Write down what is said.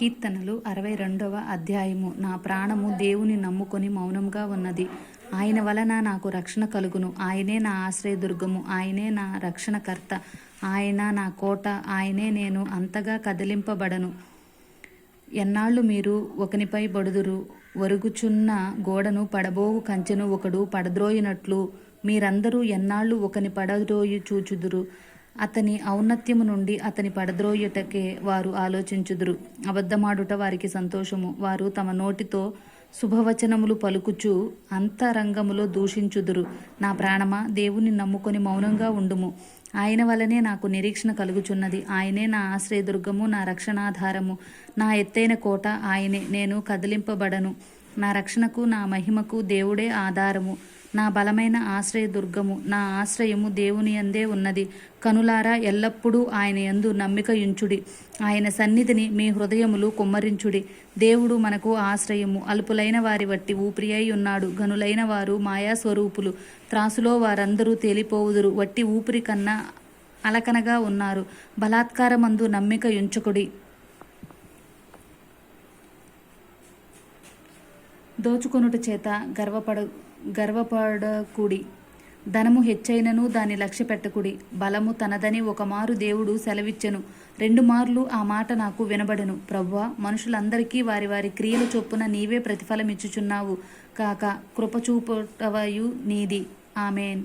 కీర్తనలు అరవై రెండవ అధ్యాయము. నా ప్రాణము దేవుని నమ్ముకొని మౌనంగా ఉన్నది. ఆయన వలన నాకు రక్షణ కలుగును. ఆయనే నా ఆశ్రయదుర్గము. ఆయనే నా రక్షణకర్త. ఆయన నా కోట. ఆయనే నేను అంతగా కదిలింపబడను. ఎన్నాళ్ళు మీరు ఒకనిపై బడుదురు? వరుగుచున్న గోడను పడబోవు కంచెను ఒకడు పడద్రోయినట్లు మీరందరూ ఎన్నాళ్ళు ఒకని పడద్రోయి చూచుదురు? అతని ఔన్నత్యము నుండి అతని పడద్రోయుటకే వారు ఆలోచించుదురు. అబద్ధమాడుట వారికి సంతోషము. వారు తమ నోటితో శుభవచనములు పలుకుచు అంతరంగములో దూషించుదురు. నా ప్రాణమా దేవుని నమ్ముకొని మౌనంగా ఉండుము. ఆయన వలనే నాకు నిరీక్షణ కలుగుచున్నది. ఆయనే నా ఆశ్రయదుర్గము నా రక్షణాధారము. నా ఎత్తైన కోట ఆయనే. నేను కదిలింపబడను. నా రక్షణకు నా మహిమకు దేవుడే ఆధారము. నా బలమైన ఆశ్రయదుర్గము నా ఆశ్రయము దేవుని అందే ఉన్నది. కనులారా ఎల్లప్పుడూ ఆయన యందు నమ్మిక యుంచుడి ఆయన సన్నిధిని మీ హృదయములు కుమ్మరించుడి. దేవుడు మనకు ఆశ్రయము అల్పులైన వారి వట్టి ఊపిరి అయి ఉన్నాడు గనులైన వారు మాయా స్వరూపులు త్రాసులో వారందరూ తేలిపోవుదురు. వట్టి ఊపిరి కన్నా అలకనగా ఉన్నారు. బలాత్కారమందు నమ్మిక యుంచుకుడి దోచుకొనుట చేత గర్వపడ గర్వపడకుడి. ధనము హెచ్చైనను దాన్ని లక్ష్య పెట్టకుడి బలము తనదని ఒకమారు దేవుడు సెలవిచ్చెను. రెండు మార్లు ఆ మాట నాకు వినబడెను. ప్రవ్వా మనుషులందరికీ వారి వారి క్రియలు చొప్పున నీవే ప్రతిఫలమిచ్చుచున్నావు. కాక కృపచూపుటవయు నీది. ఆమెన్.